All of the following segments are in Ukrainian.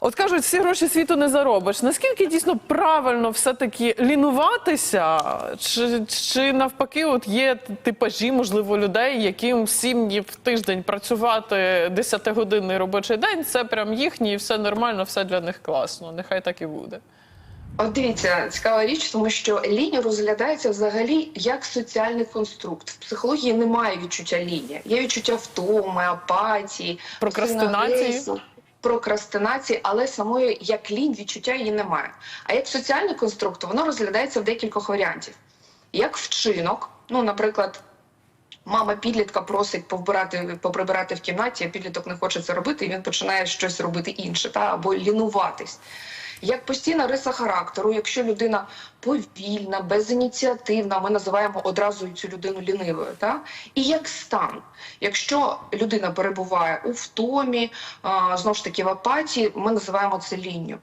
От кажуть, всі гроші світу не заробиш. Наскільки дійсно правильно все-таки лінуватися? Чи, чи навпаки, от є типажі, можливо, людей, яким сім днів в тиждень працювати 10-годинний робочий день, це прям їхній, і все нормально, все для них класно. Нехай так і буде. От дивіться, цікава річ, тому що лінь розглядається взагалі як соціальний конструкт. В психології немає відчуття лінії. Є відчуття втоми, апатії, Прокрастинації? Прокрастинації, але самої як лінь відчуття її немає. А як соціальний конструкт, воно розглядається в декількох варіантів. Як вчинок, ну, наприклад. Мама підлітка просить повбирати, поприбирати в кімнаті, а підліток не хоче це робити, і він починає щось робити інше, та або лінуватись. Як постійна риса характеру, якщо людина повільна, безініціативна, ми називаємо одразу цю людину лінивою. Та? І як стан, якщо людина перебуває у втомі, а, знову ж таки в апатії, ми називаємо це лінню.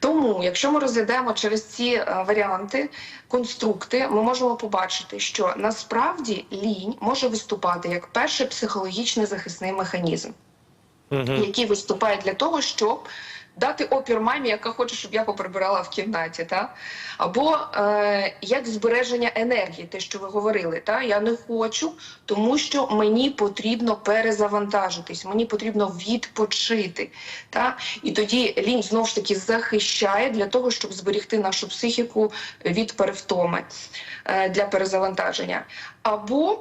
Тому, якщо ми розглядаємо через ці е, варіанти, конструкти, ми можемо побачити, що насправді лінь може виступати як перший психологічний захисний механізм який виступає для того, щоб дати опір мамі, яка хоче, щоб я поприбирала в кімнаті, та або е, як збереження енергії, те, що ви говорили, та я не хочу, тому що мені потрібно перезавантажитись, мені потрібно відпочити. Та і тоді лінь знову ж таки захищає для того, щоб зберегти нашу психіку від перевтоми е, для перезавантаження. Або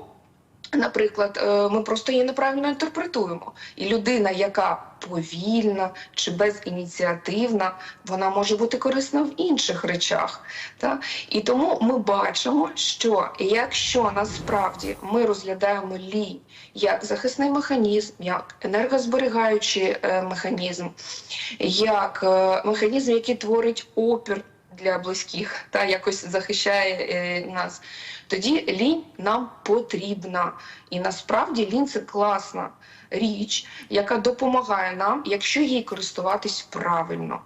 Наприклад, е, ми просто її неправильно інтерпретуємо. І людина, яка повільна чи безініціативна, вона може бути корисна в інших речах. Та? І тому ми бачимо, що якщо насправді ми розглядаємо лінь як захисний механізм, як енергозберігаючий е, механізм, як е, механізм, який творить опір для близьких та якось захищає е, нас, тоді лінь нам потрібна. І насправді лінь це класна річ, яка допомагає нам, якщо їй користуватись правильно.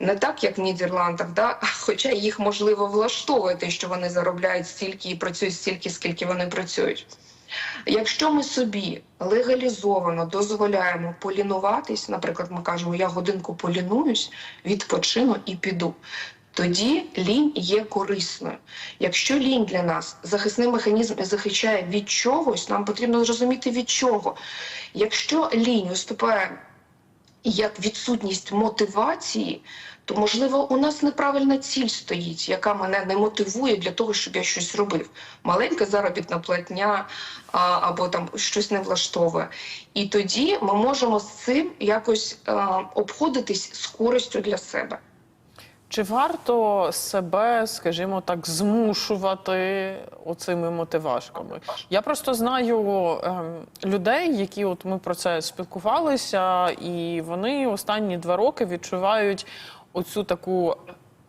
Не так, як в Нідерландах, да? хоча їх можливо влаштовує те, що вони заробляють стільки і працюють стільки, скільки вони працюють. Якщо ми собі легалізовано дозволяємо полінуватись, наприклад, ми кажемо, я годинку полінуюсь, відпочину і піду. Тоді лінь є корисною. Якщо лінь для нас захисний механізм захищає від чогось, нам потрібно зрозуміти від чого. Якщо лінь виступає як відсутність мотивації, то можливо у нас неправильна ціль стоїть, яка мене не мотивує для того, щоб я щось робив. Маленька заробітна платня а, або там щось не влаштовує. І тоді ми можемо з цим якось а, обходитись з користю для себе. Чи варто себе, скажімо так, змушувати оцими мотивашками? Я просто знаю ем, людей, які от ми про це спілкувалися, і вони останні два роки відчувають оцю таку.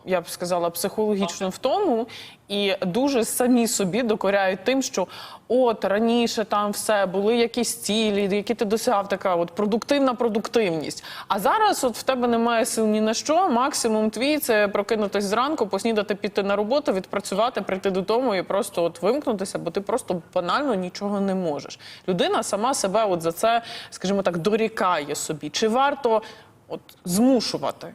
Я б сказала, психологічну втому, і дуже самі собі докоряють тим, що от раніше там все були якісь цілі, які ти досягав, така от продуктивна продуктивність. А зараз от в тебе немає сил ні на що. Максимум твій це прокинутись зранку, поснідати, піти на роботу, відпрацювати, прийти додому і просто от вимкнутися, бо ти просто банально нічого не можеш. Людина сама себе от за це, скажімо так, дорікає собі. Чи варто от змушувати?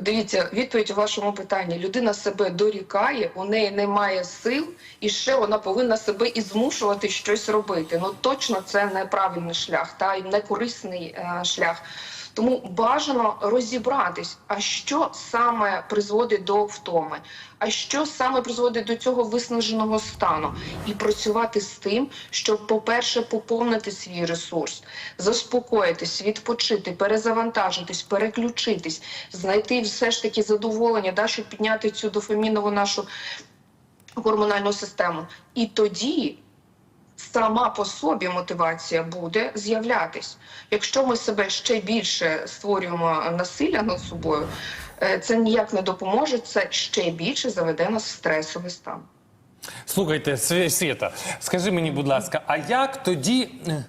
Дивіться, відповідь у вашому питанні. Людина себе дорікає, у неї немає сил, і ще вона повинна себе і змушувати щось робити. Ну точно це неправильний шлях, та й не корисний е, шлях. Тому бажано розібратись, а що саме призводить до втоми, а що саме призводить до цього виснаженого стану, і працювати з тим, щоб, по-перше, поповнити свій ресурс, заспокоїтись, відпочити, перезавантажитись, переключитись, знайти все ж таки задоволення, да, щоб підняти цю дофамінову нашу гормональну систему. І тоді сама по собі мотивація буде з'являтись. Якщо ми себе ще більше створюємо насилля над собою, е, це ніяк не допоможе, це ще більше заведе нас в стресовий стан. Слухайте, Сві- Світа, скажи мені, будь ласка, а як тоді е,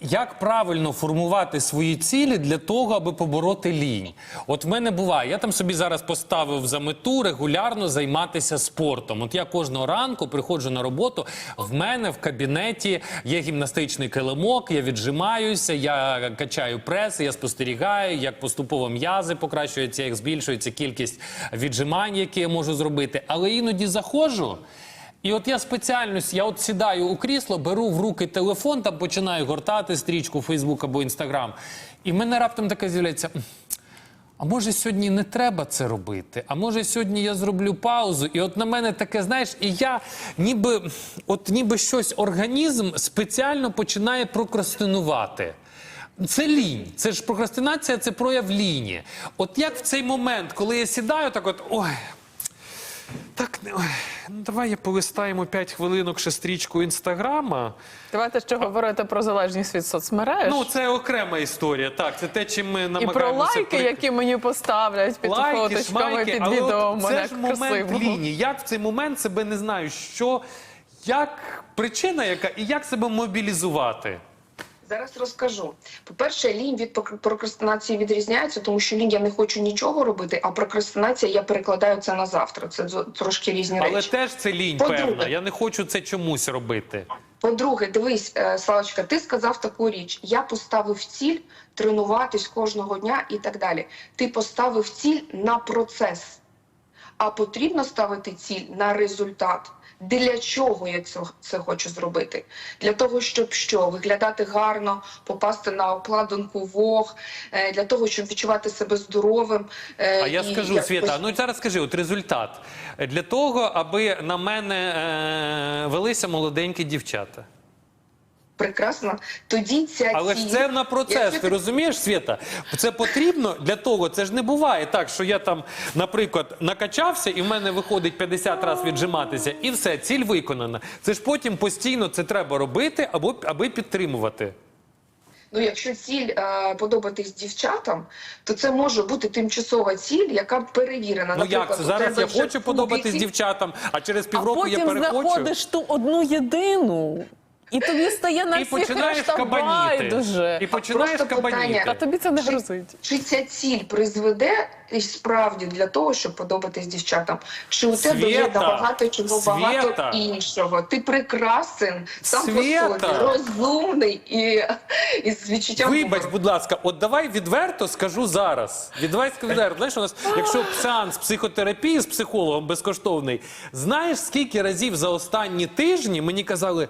Як правильно формувати свої цілі для того, аби побороти лінь? От в мене буває, я там собі зараз поставив за мету регулярно займатися спортом. От я кожного ранку приходжу на роботу. В мене в кабінеті є гімнастичний килимок, я віджимаюся, я качаю прес, я спостерігаю, як поступово м'язи покращуються, як збільшується кількість віджимань, які я можу зробити. Але іноді заходжу. І от я спеціально с- я от сідаю у крісло, беру в руки телефон, там починаю гортати стрічку Фейсбук або Інстаграм. І в мене раптом таке з'являється. А може сьогодні не треба це робити? А може сьогодні я зроблю паузу? І от на мене таке, знаєш, і я ніби, от ніби щось організм спеціально починає прокрастинувати. Це лінь. Це ж прокрастинація, це прояв ліні. От як в цей момент, коли я сідаю, так от ой. Так, ой, ну давай я полистаємо 5 хвилинок ще стрічку інстаграма. Давайте ще говорити про залежність від соцмереж. Ну, це окрема історія. Так, це те, чим ми і намагаємося... про лайки, при- які мені поставлять під лайки, фоточками шмайки, під але відео от мене це ж момент красивого. лінії. Як в цей момент себе не знаю, що, як причина яка і як себе мобілізувати? Зараз розкажу. По-перше, лінь від прок- прокрастинації відрізняється, тому що лінь я не хочу нічого робити, а прокрастинація я перекладаю це на завтра. Це трошки різні Але речі. теж це лінь певна. Я не хочу це чомусь робити. По-друге, дивись, е, Славочка, ти сказав таку річ: я поставив ціль тренуватись кожного дня і так далі. Ти поставив ціль на процес, а потрібно ставити ціль на результат. Для чого я це, це хочу зробити? Для того, щоб що виглядати гарно, попасти на обкладинку Вог, е, для того, щоб відчувати себе здоровим. е, А я скажу, як... Світа, ну зараз скажи, от результат. Для того, аби на мене е, велися молоденькі дівчата. Прекрасно. Тоді ця Але ціль, ж це на процес, якщо ти розумієш, Світа? Це потрібно для того. Це ж не буває так, що я там, наприклад, накачався і в мене виходить 50 разів віджиматися, і все, ціль виконана. Це ж потім постійно це треба робити або аби підтримувати. Ну, якщо ціль е, подобатись дівчатам, то це може бути тимчасова ціль, яка перевірена. Ну як це зараз? Я хочу подобатись дівчатам, а через А півроку я потім перехочу. знаходиш ту одну єдину, і тобі стає на І всіх починаєш решта байдуже. І починаєш кабаніти. Та тобі це не грозить. Чи ця ціль призведе і справді для того, щоб подобатись дівчатам? Чи у тебе є багато чого багато іншого? Ти прекрасен, сам по собі, розумний і, і з відчуттям Вибач, будь ласка, от давай відверто скажу зараз. Відверто скажу. Знаєш, у нас, якщо сеанс психотерапії з психологом безкоштовний, знаєш, скільки разів за останні тижні мені казали: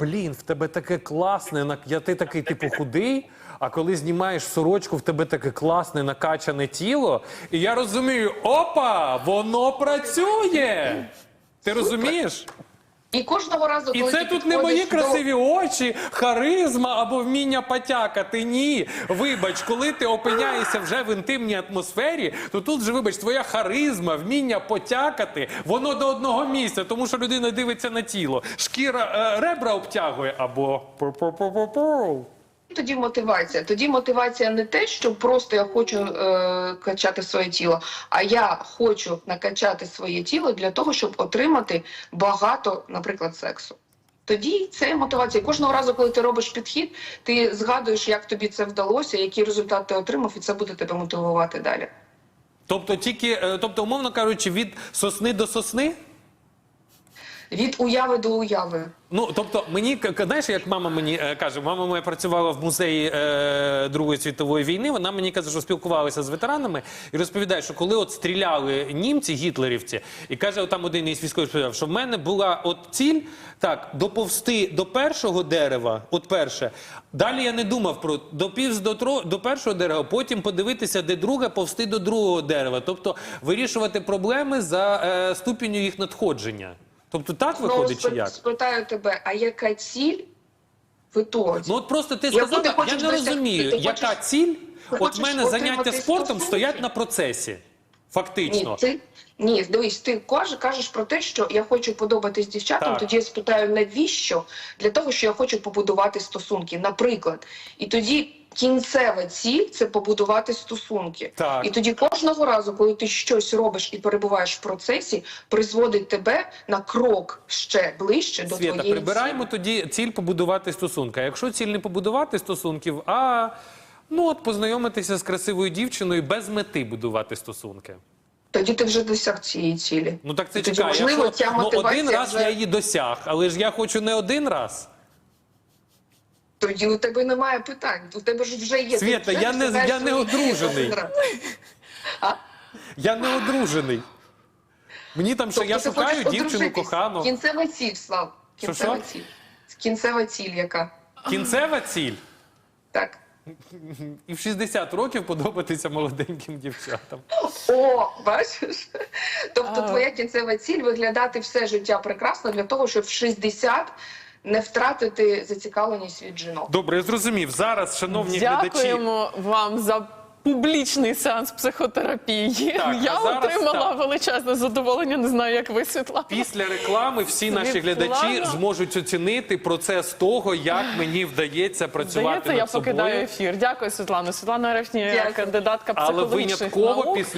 блін, в тебе таке класне, я ти такий типу худий. А коли знімаєш сорочку, в тебе таке класне накачане тіло. І я розумію, опа, воно працює. Ти розумієш? І кожного разу, І це тут не мої красиві до- очі, харизма або вміння потякати. Ні. Вибач, коли ти опиняєшся вже в інтимній атмосфері, то тут же, вибач, твоя харизма, вміння потякати, воно до одного місця, тому що людина дивиться на тіло. Шкіра е, ребра обтягує або. Тоді мотивація. Тоді мотивація не те, що просто я хочу е, качати своє тіло, а я хочу накачати своє тіло для того, щоб отримати багато, наприклад, сексу. Тоді це мотивація. Кожного разу, коли ти робиш підхід, ти згадуєш, як тобі це вдалося, який результат ти отримав, і це буде тебе мотивувати далі. Тобто, тільки, е, тобто, умовно кажучи, від сосни до сосни. Від уяви до уяви. Ну, тобто, мені знаєш, як мама мені е, каже, мама моя працювала в музеї е, Другої світової війни. Вона мені каже, що спілкувалася з ветеранами і розповідає, що коли от стріляли німці, гітлерівці, і каже, там один із військових сказав, що в мене була от ціль так доповсти до першого дерева, от перше. Далі я не думав про допівз до тро до першого дерева, потім подивитися, де друге, повсти до другого дерева. Тобто вирішувати проблеми за е, ступінню їх надходження. Тобто так виходить чи як? спитаю тебе, а яка ціль в ітоці? Ну от просто ти сказала, я не досягти? розумію, яка хочеш- ціль. От в мене заняття спортом стоять на процесі. Ні, Фактично. ти ні, дивись, ти кажеш, кажеш про те, що я хочу подобатись дівчатам. Так. Тоді я спитаю, навіщо? Для того, що я хочу побудувати стосунки, наприклад. І тоді кінцева ціль це побудувати стосунки. Так. І тоді кожного разу, коли ти щось робиш і перебуваєш в процесі, призводить тебе на крок ще ближче до Свята, твоєї прибираємо цілі. тоді ціль побудувати стосунки. А якщо ціль не побудувати стосунків, а ну от познайомитися з красивою дівчиною без мети будувати стосунки. Тоді ти вже досяг цієї цілі. Ну так це тоді, чекай. можливо, якщо, ця ну, один раз вже- я її досяг, але ж я хочу не один раз. Тоді у тебе немає питань. У тебе ж вже є. Свята, я не- я не одружений. Я не одружений. Мені там що Тобто я шукаю дівчину кохану. Кінцева ціль, Слав. Що, Кінцева що? ціль. Кінцева ціль, яка. Кінцева ціль. Так. І в 60 років подобатися молоденьким дівчатам. О, бачиш? Тобто А. твоя кінцева ціль виглядати все життя прекрасно для того, щоб в 60 не втратити зацікавленість від жінок. Добре, я зрозумів. Зараз, шановні глядачі. Дякуємо вам за публічний сеанс психотерапії. Так, Я а зараз отримала так. величезне задоволення. Не знаю, як ви Світлана. Після реклами всі наші глядачі зможуть оцінити процес того, як мені вдається працювати Здається, я собою. покидаю ефір. Дякую, Світлана. Світлана Арефнія, кандидатка кандидатка Але винятково наук. після